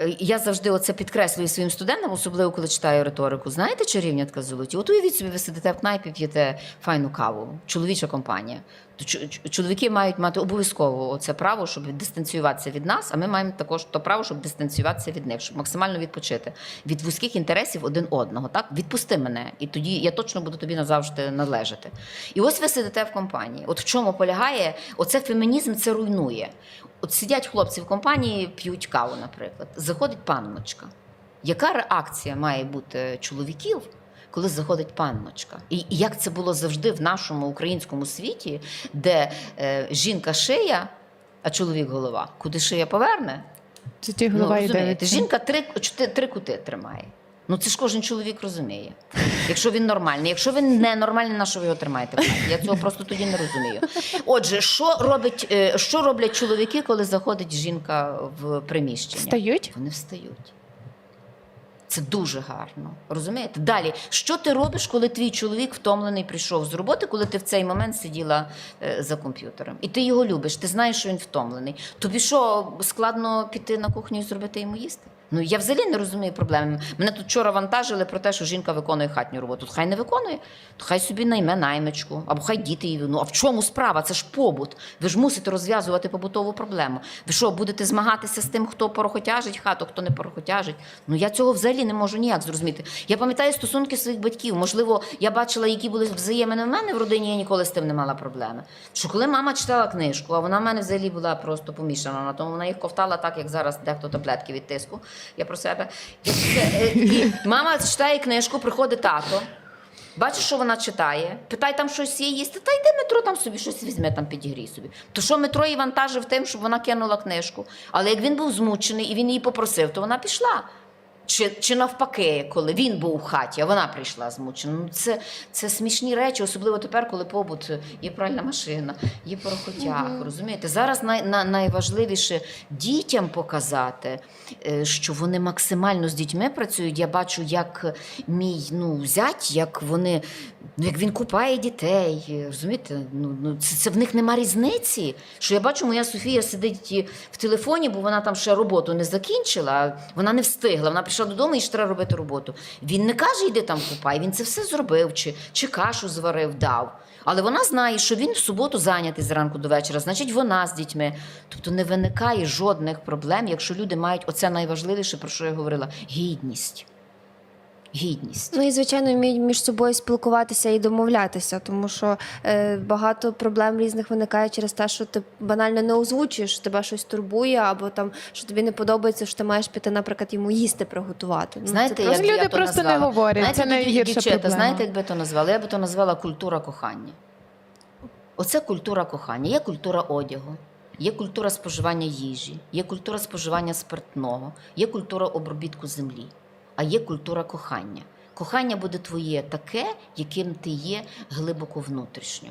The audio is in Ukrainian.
Е, Я завжди оце підкреслюю своїм студентам, особливо коли читаю риторику. Знаєте чарівнятка золоті? От уявіть собі, ви сидите в кнайпі, п'єте файну каву, чоловіча компанія. То чо- чо- чоловіки мають мати обов'язково це право, щоб дистанціюватися від нас, а ми маємо також то право, щоб дистанціюватися від них, щоб максимально відпочити від вузьких інтересів один одного. Так, відпусти мене, і тоді я точно буду тобі назавжди належати. І ось ви сидите в компанії. От в чому полягає, оце фемінізм це руйнує. От сидять хлопці в компанії, п'ють каву, наприклад. Заходить панночка. Яка реакція має бути чоловіків, коли заходить панночка? І як це було завжди в нашому українському світі, де е, жінка шия, а чоловік голова? Куди шия поверне? Це ті голова ну, розумієте, жінка три, чотири, три кути тримає. Ну це ж кожен чоловік розуміє. Якщо він нормальний, якщо він не нормальний, на що ви його тримаєте? Я цього просто тоді не розумію. Отже, що робить, е, що роблять чоловіки, коли заходить жінка в приміщення? Встають? Вони встають. Це дуже гарно. Розумієте? Далі, що ти робиш, коли твій чоловік втомлений прийшов з роботи, коли ти в цей момент сиділа е, за комп'ютером? І ти його любиш, ти знаєш, що він втомлений. Тобі що, складно піти на кухню і зробити йому їсти? Ну я взагалі не розумію проблеми. Мене тут вчора вантажили про те, що жінка виконує хатню роботу. Хай не виконує, то хай собі найме наймичку, або хай діти її. Ну а в чому справа? Це ж побут. Ви ж мусите розв'язувати побутову проблему. Ви що, будете змагатися з тим, хто порохотяжить хату, хто не порохотяжить? Ну я цього взагалі не можу ніяк зрозуміти. Я пам'ятаю стосунки своїх батьків. Можливо, я бачила, які були взаємини в мене в родині, я ніколи з тим не мала проблеми. Що коли мама читала книжку, а вона в мене взагалі була просто помішана на тому, вона їх ковтала так, як зараз дехто таблетки від тиску. Я про себе. Е, і мама читає книжку, приходить тато. Бачиш, що вона читає, питай там щось є їсти, та йди метро там собі щось візьме, там підігрій собі. То що метро її вантажив тим, щоб вона кинула книжку. Але як він був змучений і він її попросив, то вона пішла. Чи, чи навпаки, коли він був у хаті, а вона прийшла змучена. Ну, це, це смішні речі, особливо тепер, коли побут є пральна машина, є порохотяг. Розумієте? Зараз най, на, найважливіше дітям показати, е, що вони максимально з дітьми працюють. Я бачу, як мій ну, зять, як вони, ну, як він купає дітей. е, Розумієте? Ну, ну, це, це в них нема різниці. Що я бачу, моя Софія сидить в телефоні, бо вона там ще роботу не закінчила, вона не встигла. Вона прийшла додому і ще треба робити роботу. Він не каже, йди там купай. Він це все зробив, чи, чи кашу зварив, дав. Але вона знає, що він в суботу зайнятий зранку до вечора, значить, вона з дітьми. Тобто не виникає жодних проблем, якщо люди мають оце найважливіше, про що я говорила гідність. Гідність. Ну і звичайно вміють між собою спілкуватися і домовлятися, тому що е, багато проблем різних виникає через те, що ти банально не озвучуєш, що тебе щось турбує, або там що тобі не подобається, що ти маєш піти, наприклад, йому їсти приготувати. Ну, це Знаєте, як Люди я то просто не говорять, Знаєте, це найгірша дівчата, проблема. Знаєте, як би то назвала? Я би то назвала культура кохання. Оце культура кохання. Є культура одягу, є культура споживання їжі, є культура споживання спиртного, є культура обробітку землі, а є культура кохання. Кохання буде твоє таке, яким ти є глибоко внутрішньо.